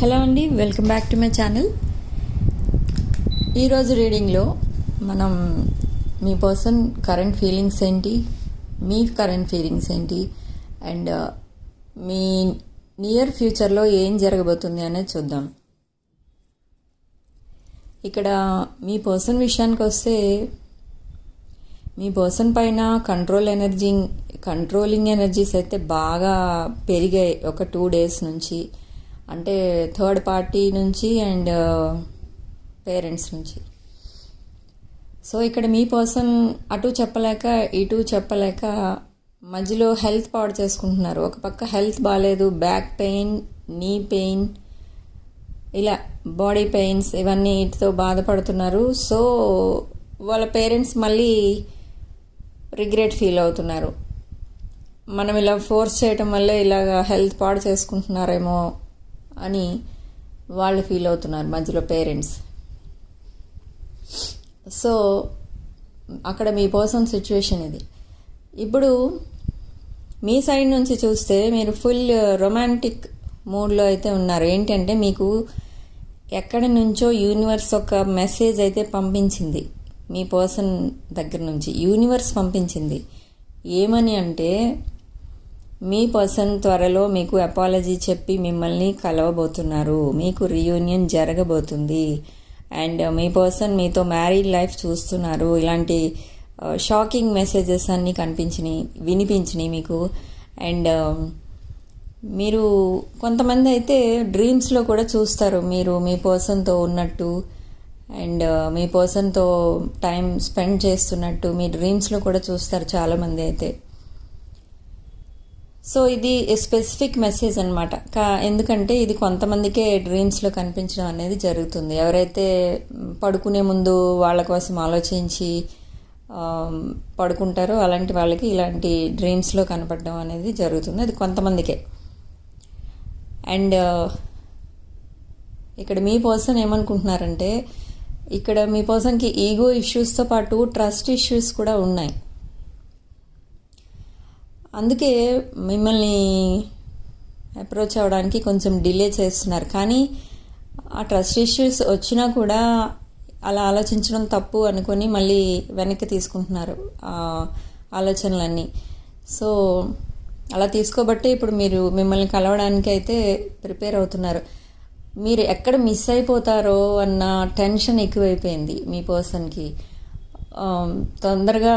Hello అండి welcome back to my channel. ఈరోజు రీడింగ్లో మనం మీ పర్సన్ కరెంట్ ఫీలింగ్స్ ఏంటి మీ కరెంట్ ఫీలింగ్స్ ఏంటి అండ్ uh, మీ నియర్ ఫ్యూచర్లో ఏం జరగబోతుంది అనేది చూద్దాం. ఇక్కడ మీ పర్సన్ విషయానికి వస్తే మీ పర్సన్ పైన కంట్రోల్ ఎనర్జీ కంట్రోలింగ్ ఎనర్జీస్ అయితే బాగా పెరిగాయి ఒక టూ డేస్ నుంచి. అంటే థర్డ్ పార్టీ నుంచి అండ్ పేరెంట్స్ నుంచి. సో ఇక్కడ మీ పర్సన్ అటు చెప్పలేక ఇటు చెప్పలేక మధ్యలో హెల్త్ పాడు చేసుకుంటున్నారు. ఒక పక్క హెల్త్ బాగాలేదు బ్యాక్ పెయిన్ నీ పెయిన్ ఇలా బాడీ పెయిన్స్ ఇవన్నీ వీటితో బాధపడుతున్నారు. సో వాళ్ళ పేరెంట్స్ మళ్ళీ రిగ్రెట్ ఫీల్ అవుతున్నారు. మనం ఇలా ఫోర్స్ చేయటం వల్ల ఇలాగ హెల్త్ పాడు చేసుకుంటున్నారేమో అని వాళ్ళు ఫీల్ అవుతున్నారు మధ్యలో పేరెంట్స్. సో అక్కడ మీ పర్సన్ సిచ్యువేషన్ ఇది. ఇప్పుడు మీ సైడ్ నుంచి చూస్తే మీరు ఫుల్ రొమాంటిక్ మూడ్లో అయితే ఉన్నారు. ఏంటంటే మీకు ఎక్కడి నుంచో యూనివర్స్ ఒక మెసేజ్ అయితే పంపించింది. మీ పర్సన్ దగ్గర నుంచి యూనివర్స్ పంపించింది. ఏమని అంటే మీ పర్సన్ త్వరలో మీకు అపాలజీ చెప్పి మిమ్మల్ని కలవబోతున్నారు. మీకు రీయూనియన్ జరగబోతుంది. అండ్ మీ పర్సన్ మీతో మ్యారీడ్ లైఫ్ చూస్తున్నారు. ఇలాంటి షాకింగ్ మెసేజెస్ అన్నీ కనిపించినాయి వినిపించినాయి మీకు. అండ్ మీరు కొంతమంది అయితే డ్రీమ్స్లో కూడా చూస్తారు. మీరు మీ పర్సన్తో ఉన్నట్టు అండ్ మీ పర్సన్తో టైం స్పెండ్ చేస్తున్నట్టు మీ డ్రీమ్స్లో కూడా చూస్తారు చాలామంది అయితే. సో ఇది స్పెసిఫిక్ మెసేజ్ అనమాట కా ఎందుకంటే ఇది కొంతమందికే డ్రీమ్స్లో కనిపించడం అనేది జరుగుతుంది. ఎవరైతే పడుకునే ముందు వాళ్ళ కోసం ఆలోచించి పడుకుంటారో అలాంటి వాళ్ళకి ఇలాంటి డ్రీమ్స్లో కనపడడం అనేది జరుగుతుంది. అది కొంతమందికే. అండ్ ఇక్కడ మీ పర్సన్ ఏమనుకుంటున్నారంటే ఇక్కడ మీ పర్సన్కి ఈగో ఇష్యూస్తో పాటు ట్రస్ట్ ఇష్యూస్ కూడా ఉన్నాయి. అందుకే మిమ్మల్ని అప్రోచ్ అవ్వడానికి కొంచెం డిలే చేస్తున్నారు. కానీ ఆ ట్రస్ట్ ఇష్యూస్ వచ్చినా కూడా అలా ఆలోచించడం తప్పు అనుకొని మళ్ళీ వెనక్కి తీసుకుంటున్నారు ఆ ఆలోచనలన్నీ. సో అలా తీసుకోబట్టే ఇప్పుడు మీరు మిమ్మల్ని కలవడానికి అయితే ప్రిపేర్ అవుతున్నారు. మీరు ఎక్కడ మిస్ అయిపోతారో అన్న టెన్షన్ ఎక్కువైపోయింది మీ పర్సన్కి తొందరగా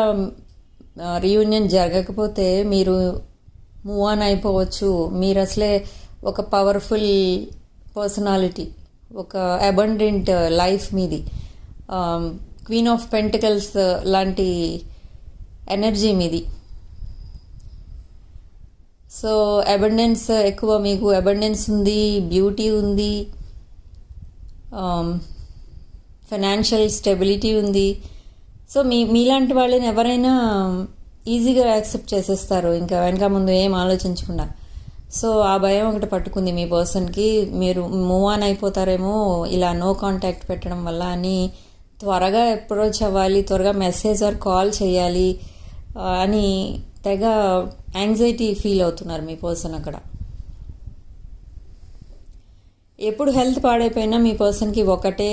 రీయూనియన్ జరగకపోతే మీరు మూవ్ ఆన్ అయిపోవచ్చు. మీరు అసలే ఒక పవర్ఫుల్ పర్సనాలిటీ ఒక అబండెంట్ లైఫ్ మీది. క్వీన్ ఆఫ్ పెంటికల్స్ లాంటి ఎనర్జీ మీది. సో అబండెన్స్ ఎక్కువ మీకు అబండెన్స్ ఉంది బ్యూటీ ఉంది ఫైనాన్షియల్ స్టెబిలిటీ ఉంది. సో మీ మీలాంటి వాళ్ళని ఎవరైనా ఈజీగా యాక్సెప్ట్ చేసేస్తారు. ఇంకా వెనక ముందు ఏం ఆలోచించకుండా. సో ఆ భయం ఒకటి పట్టుకుంది మీ పర్సన్కి. మీరు మూవ్ ఆన్ అయిపోతారేమో ఇలా నో కాంటాక్ట్ పెట్టడం వల్ల అని త్వరగా అప్రోచ్ అవ్వాలి త్వరగా మెసేజ్ ఆర్ కాల్ చేయాలి అని తెగ యాంగ్జైటీ ఫీల్ అవుతున్నారు మీ పర్సన్ అక్కడ. ఎప్పుడు హెల్త్ పాడైపోయినా మీ పర్సన్కి ఒకటే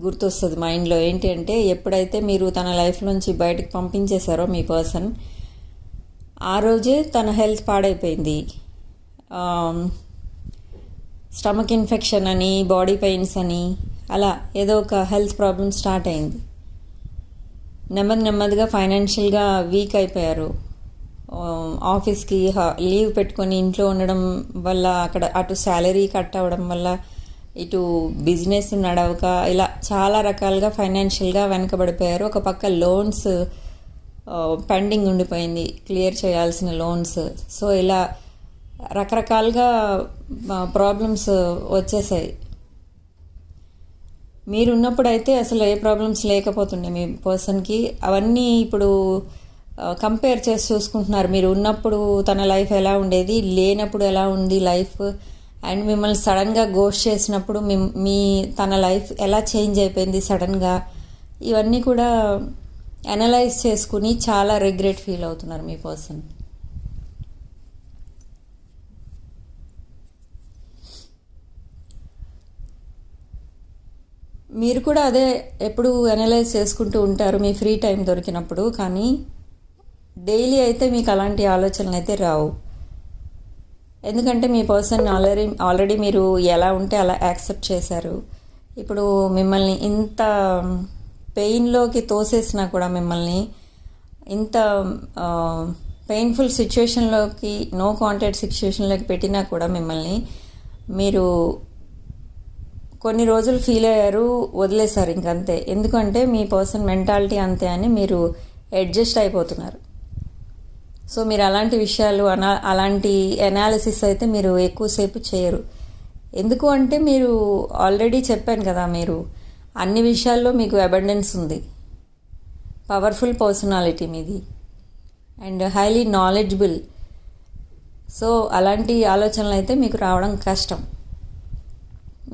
గుర్తొస్తుంది మైండ్లో. ఏంటి అంటే ఎప్పుడైతే మీరు తన లైఫ్ నుంచి బయటకు పంపించేశారో మీ పర్సన్ ఆ రోజే తన హెల్త్ పాడైపోయింది. స్టమక్ ఇన్ఫెక్షన్ అని బాడీ పెయిన్స్ అని అలా ఏదో ఒక హెల్త్ ప్రాబ్లం స్టార్ట్ అయింది. నెమ్మది నెమ్మదిగా ఫైనాన్షియల్గా వీక్ అయిపోయారు. ఆఫీస్కి లీవ్ పెట్టుకొని ఇంట్లో ఉండడం వల్ల అక్కడ అటు శాలరీ కట్ అవ్వడం వల్ల ఇటు బిజినెస్ నడవక ఇలా చాలా రకాలుగా ఫైనాన్షియల్గా వెనకబడిపోయారు. ఒక పక్క లోన్స్ పెండింగ్ ఉండిపోయింది క్లియర్ చేయాల్సిన లోన్స్. సో ఇలా రకరకాలుగా ప్రాబ్లమ్స్ వచ్చేసాయి. మీరు ఉన్నప్పుడైతే అసలు ఏ ప్రాబ్లమ్స్ లేకపోతుండే మీ పర్సన్కి? అవన్నీ ఇప్పుడు కంపేర్ చేసి చూసుకుంటున్నారు. మీరు ఉన్నప్పుడు తన లైఫ్ ఎలా ఉండేది? లేనప్పుడు ఎలా ఉంది లైఫ్? అండ్ మిమ్మల్ని సడన్గా గోష్ చేసినప్పుడు మీ మీ తన లైఫ్ ఎలా చేంజ్ అయిపోయింది సడన్గా ఇవన్నీ కూడా అనలైజ్ చేసుకుని చాలా రిగ్రెట్ ఫీల్ అవుతున్నారు మీ పర్సన్. మీరు కూడా అదే ఎప్పుడు అనలైజ్ చేసుకుంటూ ఉంటారు మీ ఫ్రీ టైం దొరికినప్పుడు కానీ డైలీ అయితే మీకు అలాంటి ఆలోచనలు అయితే రావు. ఎందుకంటే మీ పర్సన్ ఆల్రెడీ ఆల్రెడీ మీరు ఎలా ఉంటే అలా యాక్సెప్ట్ చేశారు. ఇప్పుడు మిమ్మల్ని ఇంత పెయిన్లోకి తోసేసినా కూడా మిమ్మల్ని ఇంత పెయిన్ఫుల్ సిచ్యువేషన్లోకి నో కాంటాక్ట్ సిచ్యువేషన్లోకి పెట్టినా కూడా మిమ్మల్ని మీరు కొన్ని రోజులు ఫీల్ అయ్యారు వదిలేశారు ఇంకంతే. ఎందుకంటే మీ పర్సన్ మెంటాలిటీ అంతే అని మీరు అడ్జస్ట్ అయిపోతున్నారు. సో మీరు అలాంటి విషయాలు అనా అలాంటి అనాలిసిస్ అయితే మీరు ఎక్కువసేపు చేయరు. ఎందుకు అంటే మీరు ఆల్రెడీ చెప్పాను కదా మీరు అన్ని విషయాల్లో మీకు అబండెన్స్ ఉంది. పవర్ఫుల్ పర్సనాలిటీ మీది. అండ్ హైలీ నాలెడ్జబుల్ సో అలాంటి ఆలోచనలు అయితే మీకు రావడం కష్టం.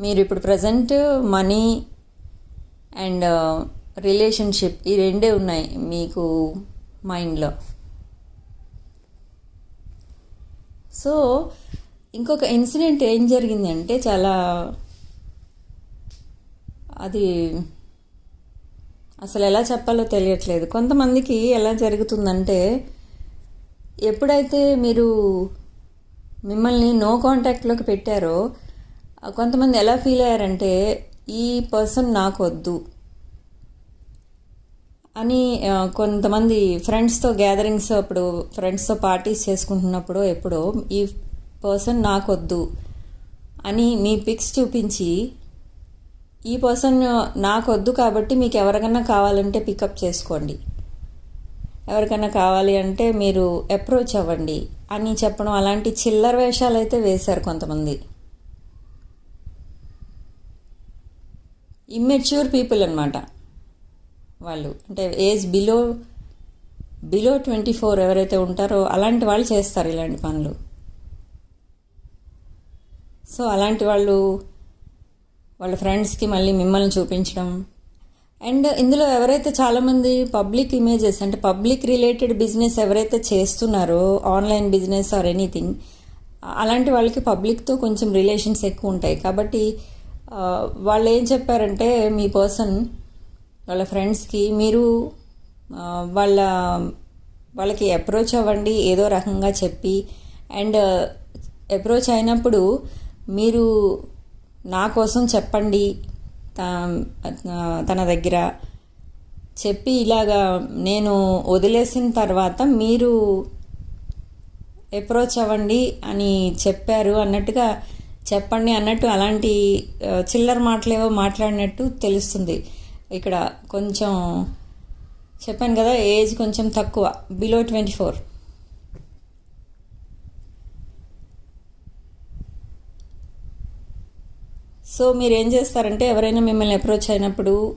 మీరు ఇప్పుడు ప్రజెంట్ మనీ అండ్ రిలేషన్షిప్ ఈ రెండే ఉన్నాయి మీకు మైండ్లో సో ఇంకొక ఇన్సిడెంట్ ఏం జరిగిందంటే చాలా అది అసలు ఎలా చెప్పాలో తెలియట్లేదు. కొంతమందికి ఎలా జరుగుతుందంటే ఎప్పుడైతే మీరు మిమ్మల్ని నో కాంటాక్ట్లోకి పెట్టారో కొంతమంది ఎలా ఫీల్ అయ్యారంటే ఈ పర్సన్ నాకు వద్దు అని కొంతమంది ఫ్రెండ్స్తో గ్యాదరింగ్స్ అప్పుడు ఫ్రెండ్స్తో పార్టీస్ చేసుకుంటున్నప్పుడు ఎప్పుడో ఈ పర్సన్ నాకు వద్దు అని మీ పిక్స్ చూపించి ఈ పర్సన్ నాకు వద్దు కాబట్టి మీకు ఎవరికైనా కావాలంటే పికప్ చేసుకోండి. ఎవరికైనా కావాలి అంటే మీరు అప్రోచ్ అవ్వండి అని చెప్పడం అలాంటి చిల్లర వేషాలు అయితే వేశారు కొంతమంది. ఇమ్మెచ్యూర్ పీపుల్ అనమాట వాళ్ళు. అంటే age below below twenty four ఎవరైతే ఉంటారో అలాంటి వాళ్ళు చేస్తారు ఇలాంటి పనులు. సో అలాంటి వాళ్ళు వాళ్ళ ఫ్రెండ్స్కి మళ్ళీ మిమ్మల్ని చూపించడం. అండ్ ఇందులో ఎవరైతే చాలామంది పబ్లిక్ ఇమేజెస్ అంటే పబ్లిక్ రిలేటెడ్ బిజినెస్ ఎవరైతే చేస్తున్నారో ఆన్లైన్ బిజినెస్ ఆర్ ఎనీథింగ్ అలాంటి వాళ్ళకి పబ్లిక్తో కొంచెం రిలేషన్స్ ఎక్కువ ఉంటాయి. కాబట్టి వాళ్ళు ఏం చెప్పారంటే మీ పర్సన్ వాళ్ళ ఫ్రెండ్స్కి మీరు వాళ్ళ వాళ్ళకి అప్రోచ్ అవ్వండి ఏదో రకంగా చెప్పి. అండ్ అప్రోచ్ అయినప్పుడు మీరు నా కోసం చెప్పండి త- తన దగ్గర. చెప్పి ఇలాగా నేను వదిలేసిన తర్వాత మీరు అప్రోచ్ అవ్వండి అని చెప్పారు అన్నట్టుగా చెప్పండి అన్నట్టు అలాంటి చిల్లర మాటలేవో మాట్లాడినట్టు తెలుస్తుంది. ఇక్కడ కొంచెం చెప్పాను కదా ఏజ్ కొంచెం తక్కువ బిలో ట్వంటీ ఫోర్ సో మీరు ఏం చేస్తారంటే ఎవరైనా మిమ్మల్ని అప్రోచ్ అయినప్పుడు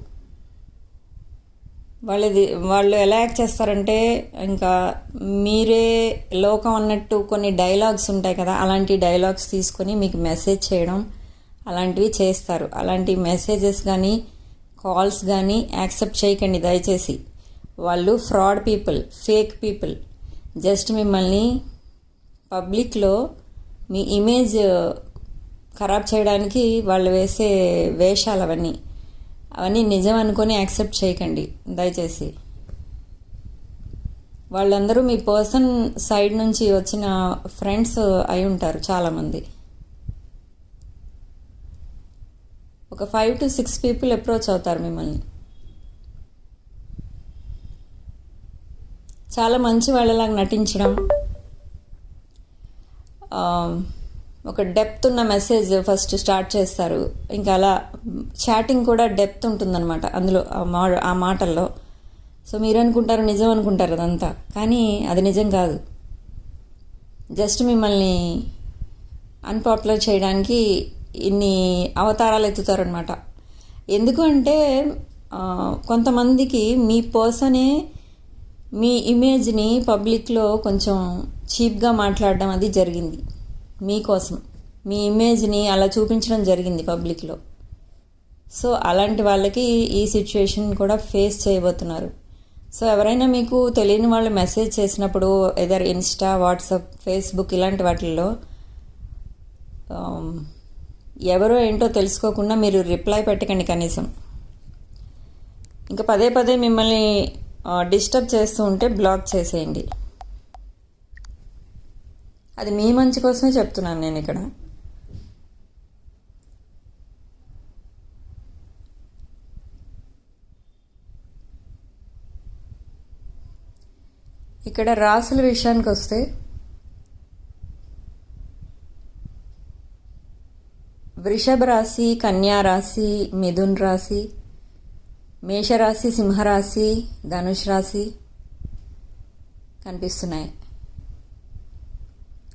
వాళ్ళది వాళ్ళు ఎలా యాక్ట్ చేస్తారంటే ఇంకా మీరే లోకం అన్నట్టు కొన్ని డైలాగ్స్ ఉంటాయి కదా అలాంటి డైలాగ్స్ తీసుకొని మీకు మెసేజ్ చేయడం అలాంటివి చేస్తారు. అలాంటి మెసేజెస్ కానీ కాల్స్ కానీ యాక్సెప్ట్ చేయకండి దయచేసి. వాళ్ళు fraud people fake people. Just మిమ్మల్ని పబ్లిక్లో మీ ఇమేజ్ ఖరాబ్ చేయడానికి వాళ్ళు వేసే వేషాలు అవన్నీ. అవన్నీ నిజం అనుకొని యాక్సెప్ట్ చేయకండి దయచేసి. వాళ్ళందరూ మీ పర్సన్ సైడ్ నుంచి వచ్చిన ఫ్రెండ్స్ అయి ఉంటారు చాలామంది. ఒక five to six people approach అవుతారు మిమ్మల్ని. చాలా మంచి వాళ్ళలాగా నటించడం. ఒక డెప్త్ ఉన్న మెసేజ్ ఫస్ట్ స్టార్ట్ చేస్తారు. ఇంకా అలా చాటింగ్ కూడా డెప్త్ ఉంటుందన్నమాట అందులో ఆ ఆ మాటల్లో. సో మీరు అనుకుంటారు నిజం అనుకుంటారు అదంతా. కానీ అది నిజం కాదు. జస్ట్ మిమ్మల్ని అన్పాపులర్ చేయడానికి ఇన్ని అవతారాలు ఎత్తుతారనమాట ఎందుకు అంటే కొంతమందికి మీ పర్సనే మీ ఇమేజ్ని పబ్లిక్లో కొంచెం చీప్గా మాట్లాడడం అది జరిగింది. మీకోసం. మీ ఇమేజ్ని అలా చూపించడం జరిగింది పబ్లిక్లో. సో అలాంటి వాళ్ళకి ఈ సిచ్యుయేషన్ కూడా ఫేస్ చేయబోతున్నారు. సో ఎవరైనా మీకు తెలియని వాళ్ళు మెసేజ్ చేసినప్పుడు ఎదర్ ఇన్స్టా వాట్సాప్ ఫేస్బుక్ ఇలాంటి వాటిల్లో ఎవరో ఏంటో తెలుసుకోకుండా మీరు రిప్లై పెట్టకండి కనీసం. ఇంకా పదే పదే మిమ్మల్ని డిస్టర్బ్ చేస్తూ ఉంటే బ్లాక్ చేసేయండి. అది మీ మంచి కోసమే చెప్తున్నాను నేను ఇక్కడ. ఇక్కడ రాసుల విషయానికి వస్తే వృషభ రాశి కన్యా రాశి మిథున్ రాశి మేషరాశి సింహరాశి ధనుష్ రాశి కనిపిస్తున్నాయి.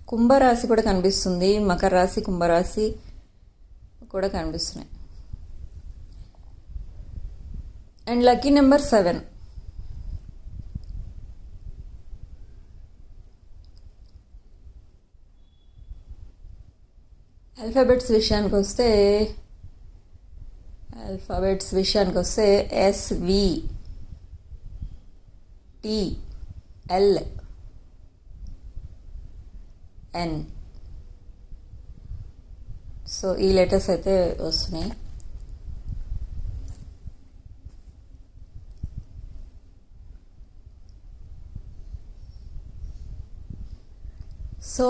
కుంభరాశి కూడా కనిపిస్తుంది మకర రాశి కుంభరాశి కూడా కనిపిస్తున్నాయి. And lucky number seven alphabets విషయానికి వస్తే ఆల్ఫాబెట్స్ విషయానికి వస్తే S V T L N so ఈ లెటర్స్ అయితే వస్తున్నాయి సో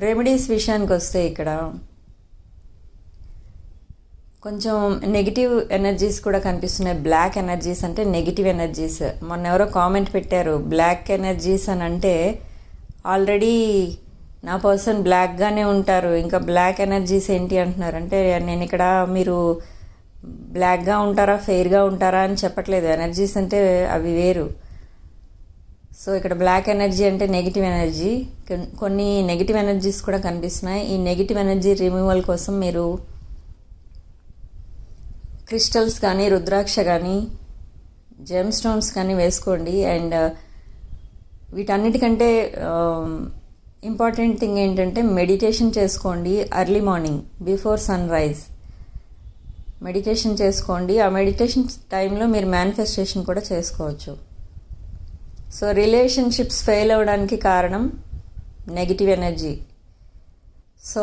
రెమెడీస్ విషయానికి వస్తే ఇక్కడ కొంచెం నెగిటివ్ ఎనర్జీస్ కూడా కనిపిస్తున్నాయి. బ్లాక్ ఎనర్జీస్ అంటే నెగిటివ్ ఎనర్జీస్. మొన్న ఎవరో కామెంట్ పెట్టారు బ్లాక్ ఎనర్జీస్ అని అంటే ఆల్రెడీ నా పర్సన్ బ్లాక్గానే ఉంటారు. ఇంకా బ్లాక్ ఎనర్జీస్ ఏంటి అంటున్నారు? అంటే నేను ఇక్కడ మీరు బ్లాక్గా ఉంటారా ఫెయిర్గా ఉంటారా అని చెప్పట్లేదు. ఎనర్జీస్ అంటే అవి వేరు. సో ఇక్కడ బ్లాక్ ఎనర్జీ అంటే నెగిటివ్ ఎనర్జీ కొన్ని నెగిటివ్ ఎనర్జీస్ కూడా కనిపిస్తున్నాయి. ఈ నెగిటివ్ ఎనర్జీ రిమూవల్ కోసం మీరు క్రిస్టల్స్ కానీ రుద్రాక్ష కానీ జెమ్ స్టోన్స్ కానీ వేసుకోండి. అండ్ uh, వీటన్నిటికంటే um, ఇంపార్టెంట్ థింగ్ ఏంటంటే మెడిటేషన్ చేసుకోండి early morning before sunrise meditation చేసుకోండి. ఆ మెడిటేషన్ టైంలో మీరు మేనిఫెస్టేషన్ కూడా చేసుకోవచ్చు. సో రిలేషన్షిప్స్ ఫెయిల్ అవ్వడానికి కారణం నెగిటివ్ ఎనర్జీ. సో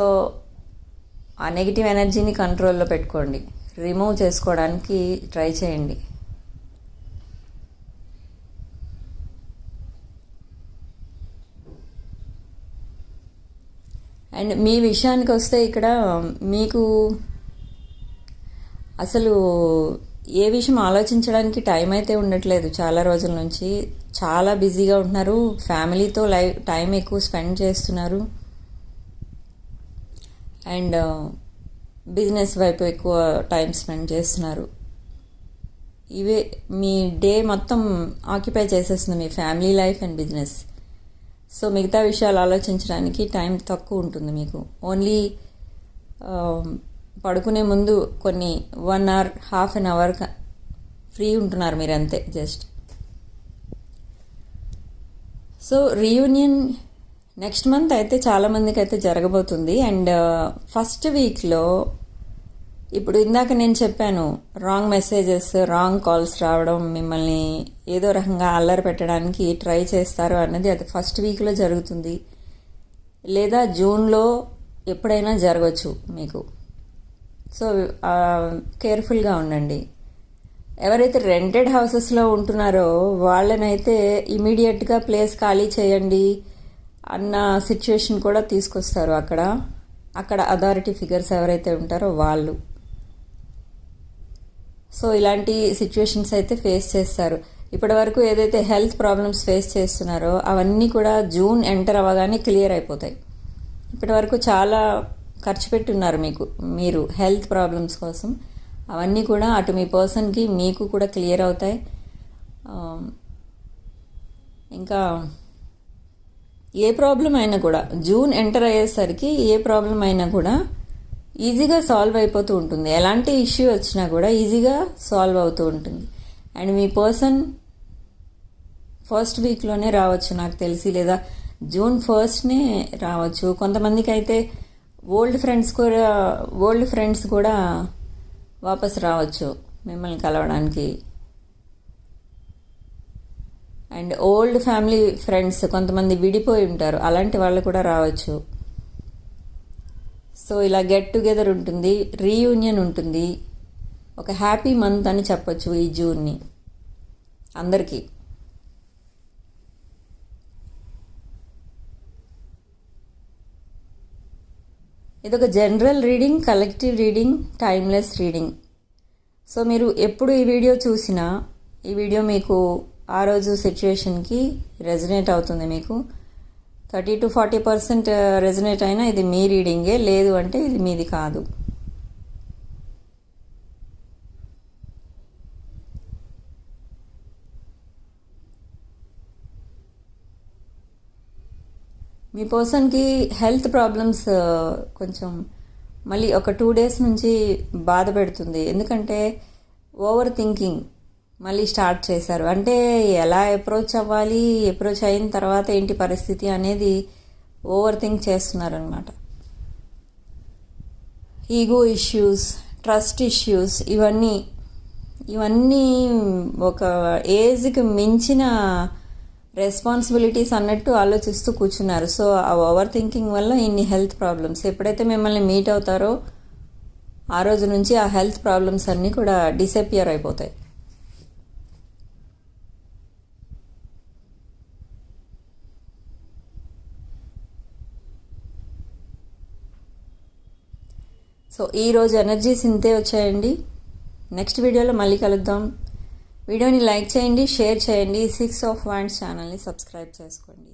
ఆ నెగిటివ్ ఎనర్జీని కంట్రోల్లో పెట్టుకోండి. రిమూవ్ చేసుకోవడానికి ట్రై చేయండి. అండ్ మీ విషయానికి వస్తే ఇక్కడ మీకు అసలు ఏ విషయం ఆలోచించడానికి టైం అయితే ఉండట్లేదు చాలా రోజుల నుంచి. చాలా బిజీగా ఉంటున్నారు. ఫ్యామిలీతో లైఫ్ టైం ఎక్కువ స్పెండ్ చేస్తున్నారు. అండ్ బిజినెస్ వైపు ఎక్కువ టైం స్పెండ్ చేస్తున్నారు. ఇవే మీ డే మొత్తం ఆక్యుపై చేసేస్తుంది మీ family life and business so మిగతా విషయాలు ఆలోచించడానికి టైం తక్కువ ఉంటుంది మీకు. ఓన్లీ పడుకునే ముందు కొన్ని one hour half an hour free ఉంటున్నారు మీరు అంతే just. So reunion next month అయితే చాలామందికి అయితే జరగబోతుంది. అండ్ uh, ఫస్ట్ వీక్లో ఇప్పుడు ఇందాక నేను చెప్పాను రాంగ్ మెసేజెస్ రాంగ్ కాల్స్ రావడం మిమ్మల్ని ఏదో రకంగా అల్లరి పెట్టడానికి ట్రై చేస్తారు అన్నది అది ఫస్ట్ వీక్లో జరుగుతుంది. లేదా జూన్లో ఎప్పుడైనా జరగవచ్చు మీకు. సో కేర్ఫుల్గా ఉండండి. ఎవరైతే రెంటెడ్ హౌసెస్లో ఉంటున్నారో వాళ్ళనైతే ఇమీడియట్గా ప్లేస్ ఖాళీ చేయండి అన్న సిచ్యువేషన్ కూడా తీసుకొస్తారు అక్కడ. అక్కడ అథారిటీ ఫిగర్స్ ఎవరైతే ఉంటారో వాళ్ళు. సో ఇలాంటి సిచ్యువేషన్స్ అయితే ఫేస్ చేస్తారు. ఇప్పటి వరకు ఏదైతే హెల్త్ ప్రాబ్లమ్స్ ఫేస్ చేస్తున్నారో అవన్నీ కూడా జూన్ ఎంటర్ అవ్వగానే క్లియర్ అయిపోతాయి. ఇప్పటి వరకు చాలా ఖర్చు పెట్టున్నారు మీకు మీరు హెల్త్ ప్రాబ్లమ్స్ కోసం. అవన్నీ కూడా అటు మీ పర్సన్కి మీకు కూడా క్లియర్ అవుతాయి. ఇంకా ఏ ప్రాబ్లం అయినా కూడా జూన్ ఎంటర్ అయ్యేసరికి ఏ ప్రాబ్లం అయినా కూడా ఈజీగా సాల్వ్ అయిపోతూ ఉంటుంది. ఎలాంటి ఇష్యూ వచ్చినా కూడా ఈజీగా సాల్వ్ అవుతూ ఉంటుంది. అండ్ మీ పర్సన్ ఫస్ట్ వీక్లోనే రావచ్చు నాకు తెలిసి లేదా జూన్ ఫస్ట్నే రావచ్చు. కొంతమందికి అయితే ఓల్డ్ ఫ్రెండ్స్ కూడా ఓల్డ్ ఫ్రెండ్స్ కూడా వాపస్ రావచ్చు మిమ్మల్ని కలవడానికి. అండ్ ఓల్డ్ ఫ్యామిలీ ఫ్రెండ్స్ కొంతమంది విడిపోయి ఉంటారు. అలాంటి వాళ్ళు కూడా రావచ్చు. సో ఇలా గెట్ టుగెదర్ ఉంటుంది రీయూనియన్ ఉంటుంది. ఒక హ్యాపీ మంత్ అని చెప్పచ్చు ఈ జూన్ని అందరికీ. ఇదొక general reading collective reading timeless reading. So మీరు ఎప్పుడు ఈ వీడియో చూసినా ఈ వీడియో మీకు ఆ రోజు సిచ్యువేషన్కి రెజనేట్ అవుతుంది మీకు. Thirty to forty percent resonate అయినా ఇది మీ రీడింగే లేదు అంటే ఇది మీది కాదు. మీ పర్సన్కి హెల్త్ ప్రాబ్లమ్స్ కొంచెం మళ్ళీ ఒక టూ డేస్ నుంచి బాధ పెడుతుంది. ఎందుకంటే ఓవర్ థింకింగ్ మళ్ళీ స్టార్ట్ చేశారు. అంటే ఎలా అప్రోచ్ అవ్వాలి అప్రోచ్ అయిన తర్వాత ఏంటి పరిస్థితి అనేది ఓవర్ థింక్ చేస్తున్నారనమాట ఈగో ఇష్యూస్ ట్రస్ట్ ఇష్యూస్ ఇవన్నీ ఇవన్నీ ఒక ఏజ్కి మించిన రెస్పాన్సిబిలిటీస్ అన్నట్టు ఆలోచిస్తూ కూర్చున్నారు. సో ఆ ఓవర్ థింకింగ్ వల్ల ఇన్ని హెల్త్ ప్రాబ్లమ్స్. ఎప్పుడైతే మిమ్మల్ని మీట్ అవుతారో ఆ రోజు నుంచి ఆ హెల్త్ ప్రాబ్లమ్స్ అన్నీ కూడా డిసపియర్ అయిపోతాయి. సో ఈరోజు ఎనర్జీస్ ఇంతే వచ్చాయండి. నెక్స్ట్ వీడియోలో మళ్ళీ కలుద్దాం. వీడియోని లైక్ చేయండి షేర్ చేయండి. సిక్స్ ఆఫ్ వన్స్ ఛానల్ని సబ్స్క్రైబ్ చేసుకోండి.